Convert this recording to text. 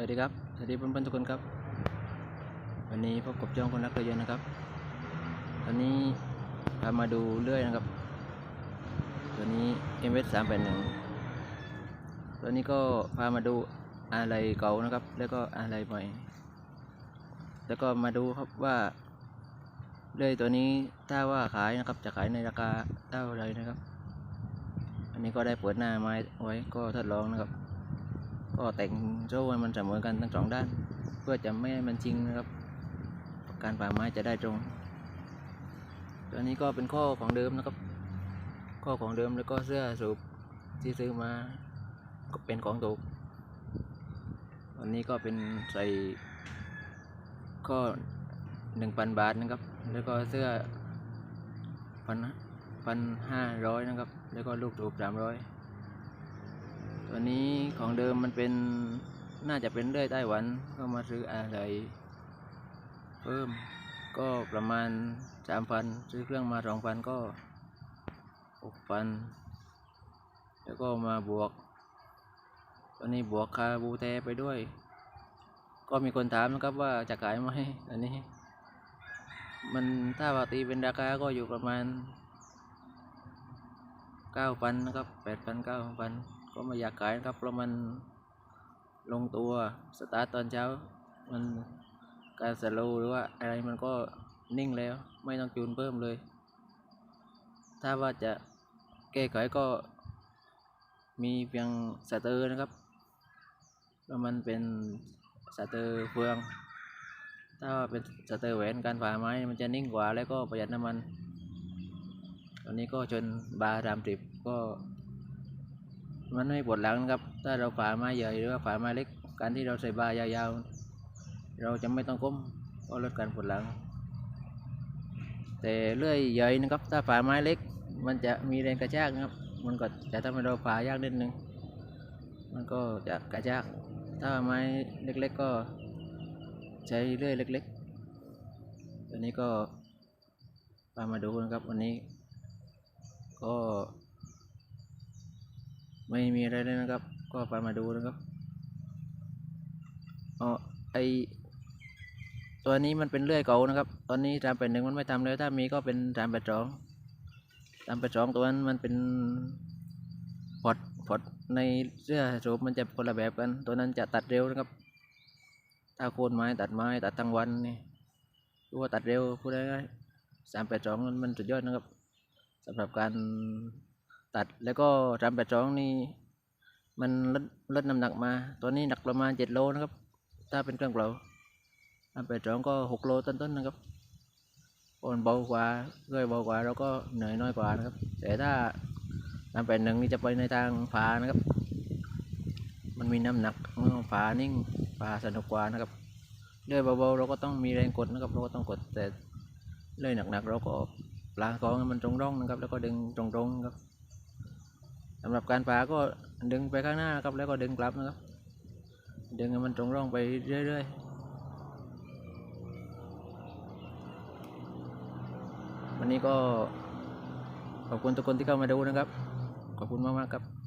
วัสดีครับ สวัสดีเพื่อนๆทุกคนครับ วันนี้พบกับจ้องคนรักเรือเยนนะครับวันนี้พามาดูเรื่อยนะครับ ตัวนี้ m s 3 8 1ตัวนี้ก็พามาดูอะไรเก่านะครับ แล้วก็อะไรใหม่ แล้วก็มาดูครับว่าเรื่อยตัวนี้ถ้าว่าขายนะครับ จะขายในราคาเท่าไรนะครับ อันนี้ก็ได้เปิดหน้าไม้ไว้ก็ทดลองนะครับ ก็แต่งโซ่มันเสมอกันทั้งสองด้าน เพื่อจะไม่ให้มันชิงนะครับ การป่าไม้จะได้ตรงตัวนี้ก็เป็นข้อของเดิมนะครับ ข้อของเดิมแล้วก็เสื้อสูบที่ซื้อมาก็เป็นของถูกอันนี้ก็เป็นใส่ข้อหนึ่งพันบาทนะครับ แล้วก็เสื้อพันพันห้าร้อยนะครับ แล้วก็ลูกถูกสามร้อย วนี้ของเดิมมันเป็นน่าจะเป็นเลื่อยไต้หวันก็มาซื้ออะไรเพิ่มก็ประมาณสามพันซื้อเครื่องมาสองพันก็หกพันแล้วก็มาบวกตัวนี้บวกคาบูเทไปด้วย ก็มีคนถามนะครับว่าจะขายไหมอันนี้ มันถ้าว่าตีเป็นราคาก็อยู่ประมาณเก้าพันนะครับแปดพันเก้าพัน ก็ไม่อยากขายนครับ เพราะมันลงตัวสตาร์ทตอนเช้า มันการสโลว์หรือว่าอะไรมันก็นิ่งแล้ว ไม่ต้องจูนเพิ่มเลย ถ้าว่าจะแก้ไขก็มีเพียงสเตอร์นะครับแล้วมันเป็นสเตอร์เฟือง ถ้าว่าเป็นสเตอร์แหวนการผ่าไม้มันจะนิ่งกว่าแล้วก็ประหยัดน้ำมัน ตอนนี้ก็ชนบาร์สามสิบก็ มันไม่ปวดหลังนะครับ ถ้าเราฝ่าไม้ใหญ่หรือว่าฝ่าไม้เล็ก การที่เราใส่บายาวๆ เราจะไม่ต้องก้มก็ลดการปวดหลัง แต่เลื่อยใหญ่นะครับ ถ้าฝ่าไม้เล็ก มันจะมีแรงกระชากนะครับ มันก็จะทำให้เราฝ่ายากนิดนึง มันก็จะกระชาก ถ้าไม้เล็กๆก็ใช้เลื่อยเล็กๆ ตัวนี้ก็พามาดูนะครับวันนี้ก็ ไม่มีอะไรเลยนะครับ ก็ไปมาดูนะครับอ๋อไอตัวนี้มันเป็นเลื่อยเก่านะครับ ตอนนี้สามแปดหนึ่งมันไม่ทำแล้วถ้ามีก็เป็นสามแปดสองสามแปดสองตัวนั้นมันเป็นพอดพอดในเสื้อสูบมันจะคนละแบบกัน ตัวนั้นจะตัดเร็วนะครับ ถ้าโคนไม้ตัดไม้ตัดทั้งวันนี่รู้ว่าตัดเร็วพูดง่ายๆสามแปดสองมันสุดยอดนะครับสำหรับการ ตัดแล้วก็รำแปดสองนี่มันลดลดน้ำหนักมาตัวนี้หนักประมาณเจ็ดโลนะครับ ถ้าเป็นเครื่องเปล่ารำแปดสองก็หกโลต้นๆนะครับโอนเบากว่าเรื่อยเบากว่าเราก็เหนื่อยน้อยกว่านะครับ แต่ถ้ารำแปดหนึ่งนี่จะไปในทางฝานะครับ มันมีน้ำหนักฝานิ่งฝาสนุกกว่านะครับเรื่อยเบาๆเราก็ต้องมีแรงกดนะครับเราก็ต้องกดแต่เรื่อยหนักๆเราก็ปลากองมันตรงร่องนะครับ แล้วก็ดึงตรงๆครับ สำหรับการปาก็ดึงไปข้างหน้านะครับ แล้วก็ดึงกลับนะครับ ดึงให้มันตรงร่องไปเรื่อยๆ วันนี้ก็ขอบคุณทุกคนที่เข้ามาดูนะครับ ขอบคุณมากๆครับ